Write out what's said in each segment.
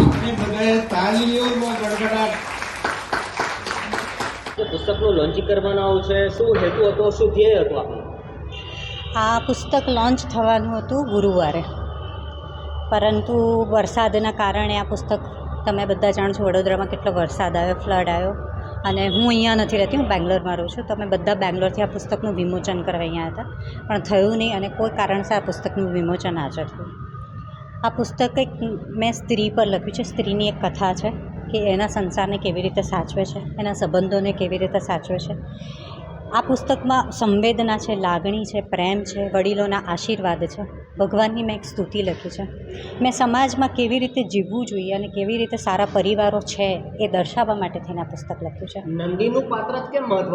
આપી બધાએ તાલીઓનો ગડગડાટ. પુસ્તકનું લોન્ચિંગ કરવાનું આવ્યું છે? શું હેતુ હતો? શું ધ્યેય હતો આપણું? આ પુસ્તક લોન્ચ થવાનું હતું ગુરુવારે. પરંતુ વરસાદના કારણે આ પુસ્તક તમે બધા જાણો છો વડોદરામાં કેટલો વરસાદ આવ્યો ફ્લડ આવ્યો. અને હું અહીંયા નથી રહેતી હું બેંગ્લોરમાં રહું છું. તમે બધા બેંગ્લોરથી આ પુસ્તકનું વિમોચન કરવા અહીંયા હતા. પણ થયું નહીં અને કોઈ કારણસર આ પુસ્તકનું વિમોચન આજે થયું. આ પુસ્તક એક મેં સ્ત્રી પર લખ્યું છે. સ્ત્રીની એક કથા છે કે એના સંસારને કેવી રીતે સાચવે છે એના સંબંધોને કેવી રીતે સાચવે છે. આ પુસ્તકમાં સંવેદના છે લાગણી છે પ્રેમ છે વડીલોના આશીર્વાદ છે. ભગવાનની મેં એક સ્તુતિ લખી છે. મેં સમાજમાં કેવી રીતે જીવવું જોઈએ અને કેવી રીતે સારા પરિવારો છે એ દર્શાવવા માટે થઈને આ પુસ્તક લખ્યું છે. નંદીનું પાત્ર કેમ મહત્વ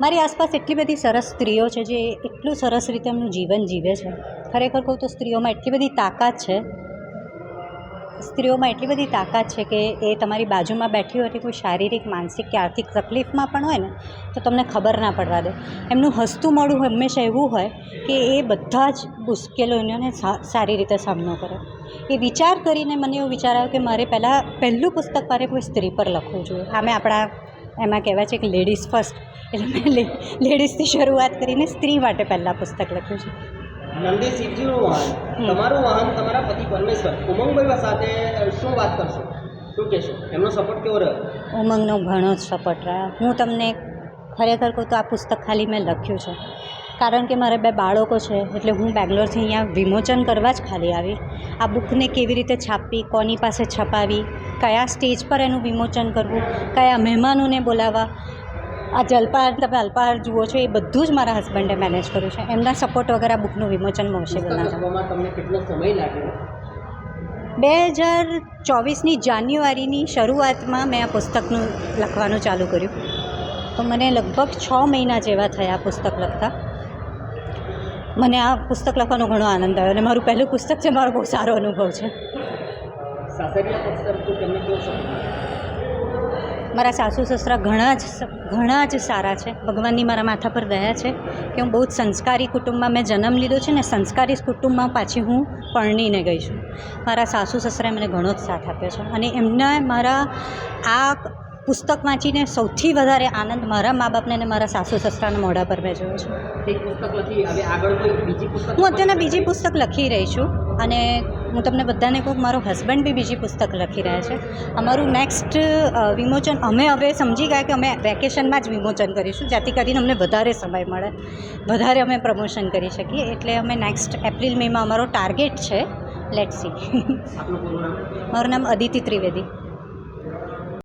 મારી આસપાસ એટલી બધી સરસ સ્ત્રીઓ છે જે એટલું સરસ રીતે એમનું જીવન જીવે છે. ખરેખર કહું તો સ્ત્રીઓમાં એટલી બધી તાકાત છે. સ્ત્રીઓમાં એટલી બધી તાકાત છે કે એ તમારી બાજુમાં બેઠી હોય કોઈ શારીરિક, માનસિક કે આર્થિક તકલીફમાં પણ હોય ને, તો તમને ખબર ના પડવા દે. એમનું હસતું મોઢું હંમેશા એવું હોય કે એ બધા જ મુશ્કેલીઓને સારી રીતે સામનો કરે. એ વિચાર કરીને મને એવું વિચાર આવ્યો કે મારે પહેલાં, પહેલું પુસ્તક મારે કોઈ સ્ત્રી પર લખવું જોઈએ. આમે આપણા, એમાં કહેવાય છે કે લેડીઝ ફર્સ્ટ એટલે મેં લેડીઝથી શરૂઆત કરીને સ્ત્રી માટે પહેલાં પુસ્તક લખ્યું છે. નંદી શિવજીનું વાહન. તમારું વાહન તમારા પતિ પરમેશ્વર. ઉમંગભાઈ સાથે શું વાત કરશો? શું કહેશો? એમનો સપોર્ટ કેવો રહ્યો? ઉમંગનો ઘણો જ સપોર્ટ રહ્યા. હું તમને ખરેખર કહું તો આ પુસ્તક ખાલી મેં લખ્યું છે. કારણ કે મારે બે બાળકો છે એટલે હું બેંગ્લોરથી અહીંયા વિમોચન કરવા જ ખાલી આવી. આ બુકને કેવી રીતે છાપવી કોની પાસે છપાવી કયા સ્ટેજ પર એનું વિમોચન કરવું કયા મહેમાનોને બોલાવવા આ જલપાહાર તમે અલ્પાહાર જુઓ છો એ બધું જ મારા હસબન્ડે મેનેજ કર્યું છે. એમના સપોર્ટ વગર આ બુકનું વિમોચન પોસિબલ પુસ્તક ના તમને કેટલો સમય લાગ્યો? બે હજાર ચોવીસની જાન્યુઆરીની શરૂઆતમાં મેં આ પુસ્તકનું લખવાનું ચાલુ કર્યું. તો મને લગભગ છ મહિના જેવા થયા આ પુસ્તક લખતા. મને આ પુસ્તક લખવાનો ઘણો આનંદ આવ્યો અને મારું પહેલું પુસ્તક છે મારો બહુ સારો અનુભવ છે સાસરિયા પક્ષ તરફથી તમને કેવો સપોર્ટ મારા સાસુ સસરા ઘણા જ ઘણા જ સારા છે. ભગવાનની મારા માથા પર દયા છે કે હું બહુ જ સંસ્કારી કુટુંબમાં મેં જન્મ લીધો છે ને સંસ્કારી કુટુંબમાં પાછી હું પરણીને ગઈ છું. મારા સાસુ સસરાએ મને ઘણો જ સાથ આપ્યો છે અને એમના મારા આ પુસ્તક વાંચીને સૌથી વધારે આનંદ મારા મા બાપને અને મારા સાસુ સસરાના મોઢા પર મેં જોયો છે. હું અત્યારના બીજી પુસ્તક લખી રહી છું અને હું તમને બધાને કહું મારો હસબન્ડ બી બીજી પુસ્તક લખી રહ્યા છે. અમારું નેક્સ્ટ વિમોચન અમે હવે સમજી ગયા કે અમે વેકેશનમાં જ વિમોચન કરીશું જેથી કરીને અમને વધારે સમય મળે. વધારે અમે પ્રમોશન કરી શકીએ. એટલે અમે નેક્સ્ટ એપ્રિલ મેમાં અમારો ટાર્ગેટ છે. લેટ સી મારું નામ અદિતિ ત્રિવેદી.